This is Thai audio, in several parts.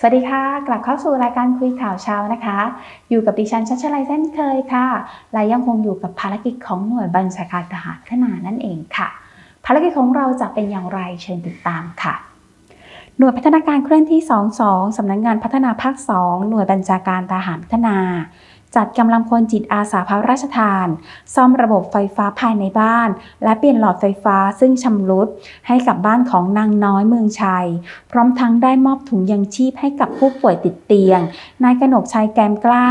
สวัสดีค่ะ กลับเข้าสู่รายการคุยข่าวเช้านะคะ อยู่กับดิฉันชัชลัยเส้นเคยค่ะและยังคงอยู่กับภารกิจของหน่วยบัญชาการทหารขนานั่นเองค่ะ ภารกิจของเราจะเป็นอย่างไรเชิญติดตามค่ะ หน่วยพัฒนาการเคลื่อนที่ 22 สำนักงงานพัฒนาภาค 2 หน่วยบัญชาการทหารพัฒนาจัดกำลังพลจิตอาสาพระราชทาน ซ่อมระบบไฟฟ้าภายในบ้าน และเปลี่ยนหลอดไฟฟ้าซึ่งชำรุดให้กับบ้านของนางน้อยเมืองชัย พร้อมทั้งได้มอบถุงยังชีพให้กับผู้ป่วยติดเตียง นายกนกชัยแกมกล้า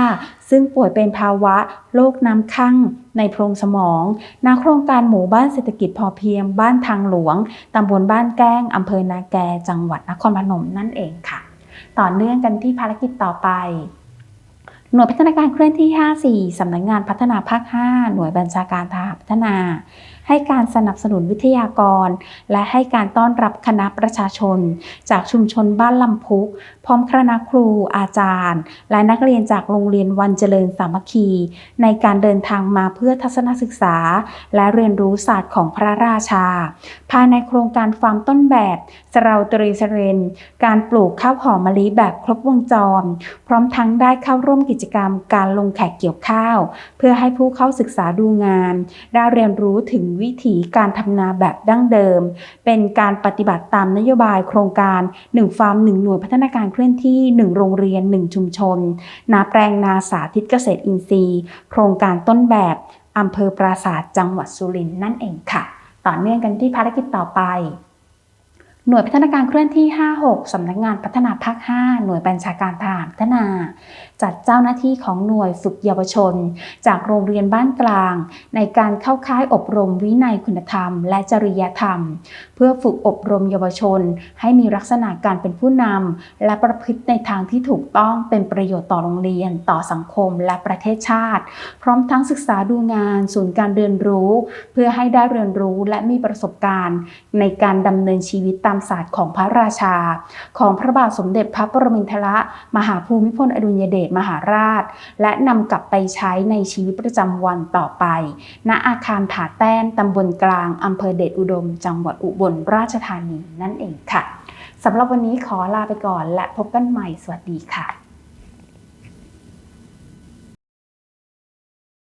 ซึ่งป่วยเป็นภาวะโรคน้ำข้างในโพรงสมองณโครงการหมู่บ้านเศรษฐกิจพอเพียง บ้านทางหลวง ตำบลบ้านแก้ง อำเภอนาแก จังหวัดนครพนมนั่นเองค่ะ ต่อเนื่องกันที่ภารกิจต่อไป หน่วยพัฒนาการเคลื่อนที่ 54 สำนักงงานพัฒนาภาค 5 หน่วยบัญชาการทหารพัฒนา ให้การสนับสนุนวิทยากร และให้การต้อนรับคณะประชาชน จากชุมชนบ้านลำพุก พร้อมคณะครูอาจารย์ และนักเรียนจากโรงเรียนวันเจริญสามัคคี ในการเดินทางมาเพื่อทัศนศึกษา และเรียนรู้ศาสตร์ของพระราชา ภายในโครงการฟาร์มต้นแบบสเราตรีเสเรนการปลูกข้าวหอมมะลิแบบครบวงจร พร้อมทั้งได้เข้าร่วมกิจกรรมการลงแขกเกี่ยวข้าว เพื่อให้ผู้เข้าศึกษาดูงาน ได้เรียนรู้ถึงวิถีการทำนาแบบดั้งเดิม เป็นการปฏิบัติตามนโยบายโครงการ 1 ฟาร์ม 1 หน่วยพัฒนาการเคลื่อนที่ 1 โรงเรียน 1 ชุมชน นาแปลงนาสาธิตเกษตรอินทรีย์ โครงการต้นแบบอำเภอปราสาทจังหวัดสุรินทร์นั่นเองค่ะ ต่อเนื่องกันที่ภารกิจต่อไป หน่วยพัฒนาการเคลื่อนที่ 56 สำนักงานพัฒนาภาค 5 หน่วยบัญชาการทหารพัฒนา จัดเจ้าหน้าที่ของหน่วยฝึกเยาวชน จากโรงเรียนบ้านกลาง ในการเข้าค่ายอบรมวินัยคุณธรรม และจริยธรรม เพื่อฝึกอบรมเยาวชน ให้มีลักษณะการเป็นผู้นำและประพฤติในทางที่ถูกต้องเป็นประโยชน์ต่อโรงเรียน ต่อสังคมและประเทศชาติ พร้อมทั้งศึกษาดูงาน ศูนย์การเรียนรู้ เพื่อให้ได้เรียนรู้และมีประสบการณ์ ในการดำเนินชีวิตตามศาสตร์ของพระราชา ของพระบาทสมเด็จพระปรมินทรมหาภูมิพลอดุลยเดชมหาราช และนำกลับไปใช้ในชีวิตประจำวันต่อไป ณอาคารผาแต้นตำบลกลางอำเภอเดชอุดม จังหวัดอุบลราชธานีนั่นเองค่ะสำหรับวันนี้ขอลาไปก่อนและพบกันใหม่สวัสดีค่ะ